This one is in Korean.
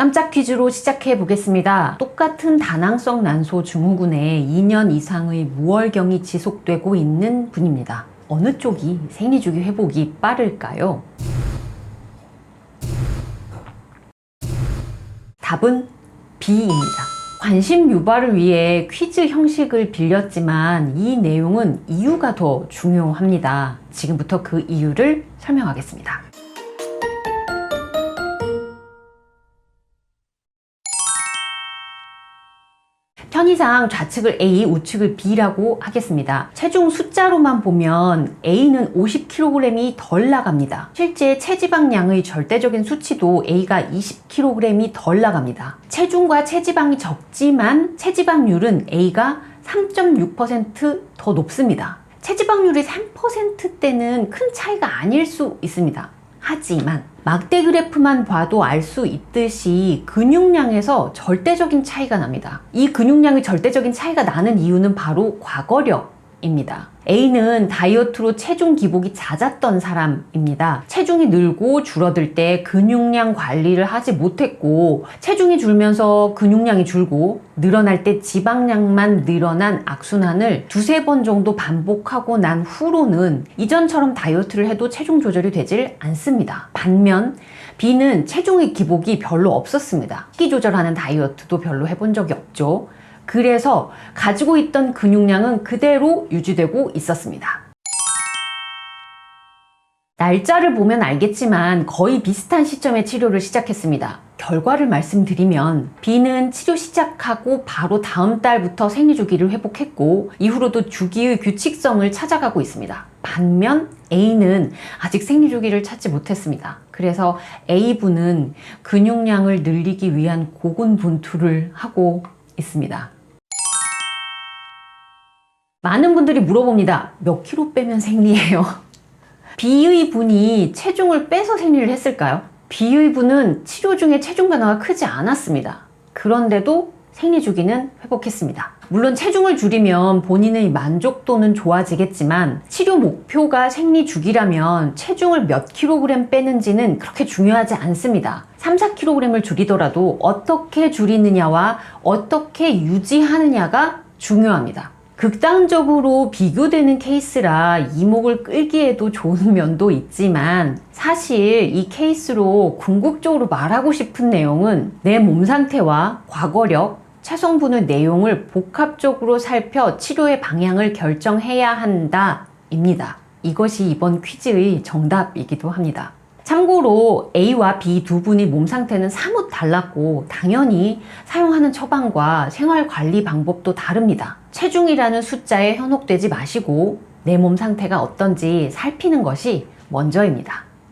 깜짝 퀴즈로 시작해 보겠습니다. 똑같은 다낭성 난소 증후군에 2년 이상의 무월경이 지속되고 있는 분입니다. 어느 쪽이 생리주기 회복이 빠를까요? 답은 B입니다. 관심 유발을 위해 퀴즈 형식을 빌렸지만 이 내용은 이유가 더 중요합니다. 지금부터 그 이유를 설명하겠습니다. 편의상 좌측을 A, 우측을 B라고 하겠습니다. 체중 숫자로만 보면 A는 50kg이 덜 나갑니다. 실제 체지방량의 절대적인 수치도 A가 20kg이 덜 나갑니다. 체중과 체지방이 적지만 체지방률은 A가 3.6%더 높습니다. 체지방률이 3%대는 큰 차이가 아닐 수 있습니다. 하지만 막대 그래프만 봐도 알 수 있듯이 근육량에서 절대적인 차이가 납니다. 이 근육량의 절대적인 차이가 나는 이유는 바로 과거력 입니다. A는 다이어트로 체중 기복이 잦았던 사람입니다. 체중이 늘고 줄어들 때 근육량 관리를 하지 못했고 체중이 줄면서 근육량이 줄고 늘어날 때 지방량만 늘어난 악순환을 두세 번 정도 반복하고 난 후로는 이전처럼 다이어트를 해도 체중 조절이 되질 않습니다. 반면 B는 체중의 기복이 별로 없었습니다. 식기 조절하는 다이어트도 별로 해본 적이 없죠. 그래서 가지고 있던 근육량은 그대로 유지되고 있었습니다. 날짜를 보면 알겠지만 거의 비슷한 시점에 치료를 시작했습니다. 결과를 말씀드리면 B는 치료 시작하고 바로 다음 달부터 생리 주기를 회복했고 이후로도 주기의 규칙성을 찾아가고 있습니다. 반면 A는 아직 생리 주기를 찾지 못했습니다. 그래서 A분은 근육량을 늘리기 위한 고군분투를 하고 있습니다. 많은 분들이 물어봅니다. 몇 킬로 빼면 생리해요? B의 분이 체중을 빼서 생리를 했을까요? B의 분은 치료 중에 체중 변화가 크지 않았습니다. 그런데도 생리 주기는 회복했습니다. 물론 체중을 줄이면 본인의 만족도는 좋아지겠지만 치료 목표가 생리 주기라면 체중을 몇 킬로그램 빼는지는 그렇게 중요하지 않습니다. 3, 4킬로그램을 줄이더라도 어떻게 줄이느냐와 어떻게 유지하느냐가 중요합니다. 극단적으로 비교되는 케이스라 이목을 끌기에도 좋은 면도 있지만 사실 이 케이스로 궁극적으로 말하고 싶은 내용은 내 몸 상태와 과거력, 체성분의 내용을 복합적으로 살펴 치료의 방향을 결정해야 한다 입니다. 이것이 이번 퀴즈의 정답이기도 합니다. 참고로 A와 B 두 분이 몸 상태는 사뭇 달랐고 당연히 사용하는 처방과 생활 관리 방법도 다릅니다. 체중이라는 숫자에 현혹되지 마시고 내 몸 상태가 어떤지 살피는 것이 먼저입니다.